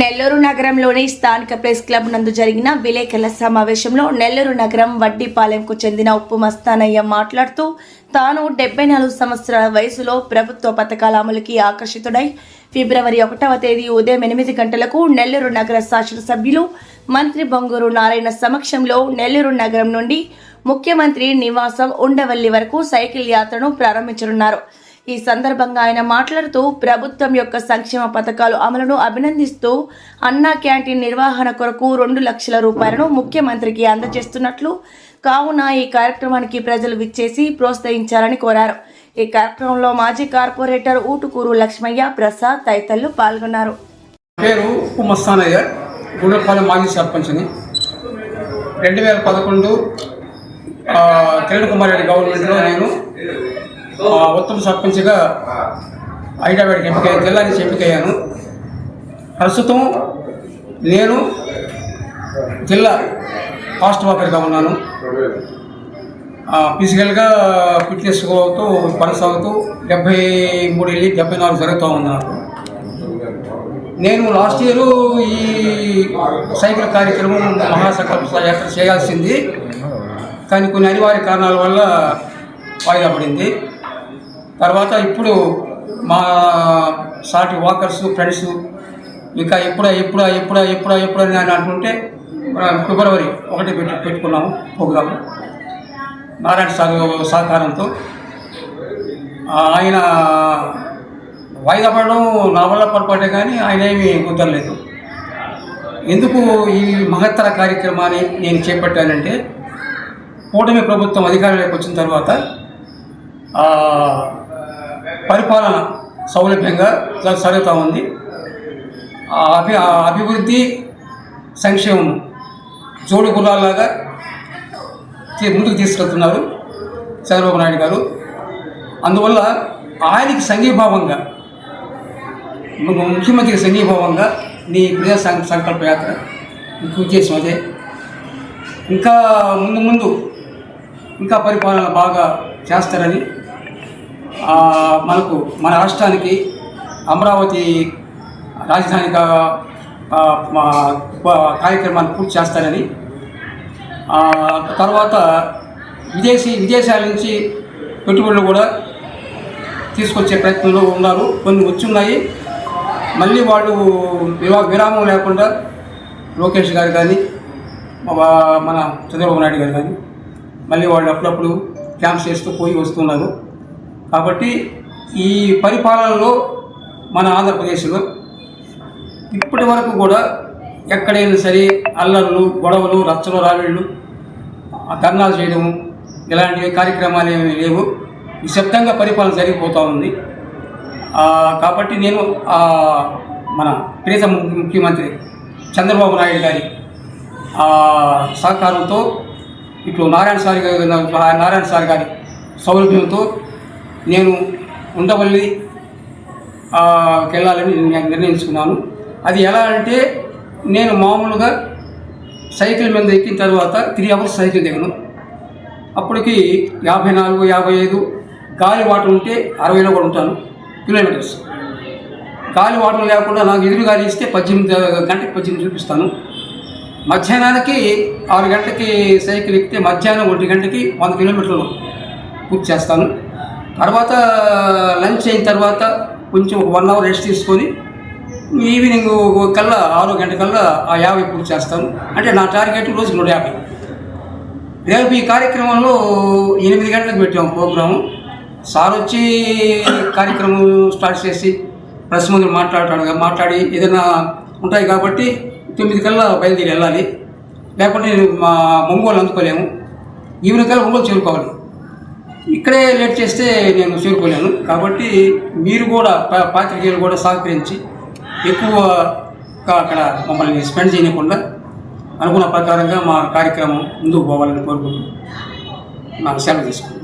నెల్లూరు నగరంలోని స్థానిక press club నందు జరిగిన విలేకరుల సమావేశంలో నెల్లూరు నగరం వడ్డీపాలెంకు చెందిన ఉప్పు మస్తానయ్య మాట్లాడుతూ తాను డెబ్బై నాలుగు సంవత్సరాల వయసులో ప్రభుత్వ పథకాల అమలుకి ఆకర్షితుడై ఫిబ్రవరి ఒకటవ తేదీ ఉదయం ఎనిమిది గంటలకు నెల్లూరు నగర శాసనసభ్యులు మంత్రి బొంగూరు నారాయణ సమక్షంలో నెల్లూరు నగరం నుండి ముఖ్యమంత్రి నివాసం ఉండవల్లి వరకు సైకిల్ యాత్రను ప్రారంభించనున్నారు. ఈ సందర్భంగా ఆయన మాట్లాడుతూ ప్రభుత్వం యొక్క సంక్షేమ పథకాలు అమలును అభినందిస్తూ అన్నా క్యాంటీన్ నిర్వహణ కొరకు రెండు లక్షల రూపాయలను ముఖ్యమంత్రికి అందజేస్తున్నట్లు కావున ఈ కార్యక్రమానికి ప్రజలు విచ్చేసి ప్రోత్సహించాలని కోరారు. ఈ కార్యక్రమంలో మాజీ కార్పొరేటర్ ఊటుకూరు లక్ష్మయ్య ప్రసాద్ తదితరులు పాల్గొన్నారు. పేరు ఉప్పు మస్తానయ్య గుండెపాలెం మాజీ సర్పంచ్ని. రెండు వేల పదకొండు కిరణ్ కుమార్ రెడ్డి గవర్నమెంట్లో నేను ఉత్తమ సర్పంచ్గా హైదరాబాద్కి ఎంపిక జిల్లా నుంచి ఎంపికయ్యాను. ప్రస్తుతం నేను జిల్లా ఫాస్ట్ వాకర్గా ఉన్నాను. ఫిజికల్గా ఫిట్నెస్ అవుతూ కొనసాగుతూ డెబ్బై మూడు వెళ్ళి డెబ్బై నాలుగు జరుగుతూ ఉంది నాకు. నేను లాస్ట్ ఇయర్ ఈ సైకిల్ కార్యక్రమం మహాసంకల్ప యాత్ర చేయాల్సింది. కానీ కొన్ని అనివార్య కారణాల వల్ల వాయిదా పడింది. తర్వాత ఇప్పుడు మా సాటి వాకర్స్ ఫ్రెండ్స్ ఇంకా ఎప్పుడా ఎప్పుడా ఎప్పుడా ఎప్పుడా ఎప్పుడా అని అంటుంటే ఫిబ్రవరి ఒకటి పెట్టి పెట్టుకున్నాము ప్రోగ్రాము. నారాయణ సార్ సహకారంతో. ఆయన వాయిదా పడడం నా వల్ల పొరపాటే కానీ ఆయన ఏమీ కుదరలేదు. ఎందుకు ఈ మహత్తర కార్యక్రమాన్ని నేను చేపట్టానంటే కూటమి ప్రభుత్వం అధికారంలోకి వచ్చిన తర్వాత పరిపాలన సౌలభ్యంగా జరుగుతూ ఉంది. ఆ అభి ఆ అభివృద్ధి సంక్షేమం జోడు గుర్రాల్లాగా ముందుకు తీసుకెళ్తున్నారు చంద్రబాబు నాయుడు గారు. అందువల్ల ఆయనకి సంఘీభావంగా ము- ముఖ్యమంత్రికి సంఘీభావంగా నీ ప్రజా సం- సంకల్ప యాత్ర ఉద్దేశం అదే. ఇంకా ముందు ముందు ఇంకా పరిపాలన బాగా చేస్తారని మనకు మన రాష్ట్రానికి అమరావతి రాజధానిగా కార్యక్రమాన్ని పూర్తి చేస్తారని. తర్వాత విదేశీ విదేశాల నుంచి పెట్టుబడులు కూడా తీసుకొచ్చే ప్రయత్నంలో ఉన్నారు. కొన్ని వచ్చున్నాయి. మళ్ళీ వాళ్ళు విరా విరామం లేకుండా లోకేష్ గారు కానీ మా- మన చంద్రబాబు నాయుడు గారు కానీ మళ్ళీ వాళ్ళు అప్పుడప్పుడు క్యాంప్స్ చేస్తూ పోయి వస్తున్నారు కాబట్టి ఈ పరిపాలనలో మన ఆంధ్రప్రదేశ్లో ఇప్పటి వరకు కూడా ఎక్కడైనా సరే అల్లర్లు గొడవలు రచ్చలు రావిళ్ళు ధర్నాలు చేయడము ఇలాంటి కార్యక్రమాలు ఏమీ లేవు. నిశ్శబ్దంగా పరిపాలన జరిగిపోతూ ఉంది. కాబట్టి నేను మన ప్రీత ముఖ్యమంత్రి చంద్రబాబు నాయుడు గారి ఆ, సహకారంతో ఇప్పుడు నారాయణ సార్ నారాయణ సార్ గారి సౌలభ్యంతో నేను ఉండవల్లి వెళ్ళాలని నేను నిర్ణయించుకున్నాను. అది ఎలా అంటే నేను మామూలుగా సైకిల్ మీద ఎక్కిన తర్వాత త్రీ అవర్స్ సైకిల్ దిగను. అప్పటికి యాభై నాలుగు యాభై ఐదు గాలి వాటర్ ఉంటే అరవైలో కూడా ఉంటాను కిలోమీటర్స్. గాలి వాటర్ లేకుండా నాకు ఎదురు గాలి ఇస్తే పద్దెనిమిది గంటకి పద్దెనిమిది చూపిస్తాను. మధ్యాహ్నానికి ఆరు గంటకి సైకిల్ ఎక్కితే మధ్యాహ్నం ఒంటి గంటకి వంద కిలోమీటర్లు పూర్తి చేస్తాను. తర్వాత లంచ్ అయిన తర్వాత కొంచెం ఒక వన్ అవర్ రెస్ట్ తీసుకొని ఈవినింగ్ కల్లా ఆరు గంట కల్లా ఆ యాభై పూర్తి చేస్తాను. అంటే నా టార్గెట్ రోజు నూట యాభై. రేపు ఈ కార్యక్రమంలో ఎనిమిది గంటలకు పెట్టాము ప్రోగ్రాము. సార్ వచ్చి కార్యక్రమం స్టార్ట్ చేసి ప్రెస్ ముందు మాట్లాడతాడు మాట్లాడి ఏదైనా ఉంటాయి కాబట్టి తొమ్మిది కల్లా బయలుదేరి వెళ్ళాలి. లేకపోతే మా ఒంగోలు అందుకోలేము. ఈవినింగ్ కల్లా ఒంగోలు చేరుకోవాలి. ఇక్కడే లేట్ చేస్తే నేను చేరుకోలేను కాబట్టి మీరు కూడా పాత్రికేయులు కూడా సహకరించి ఎక్కువ అక్కడ మమ్మల్ని స్పెండ్ చేయకుండా అనుకున్న ప్రకారంగా మా కార్యక్రమం ముందుకు పోవాలని కోరుకుంటూ నాకు సెలవు తీసుకుంటాను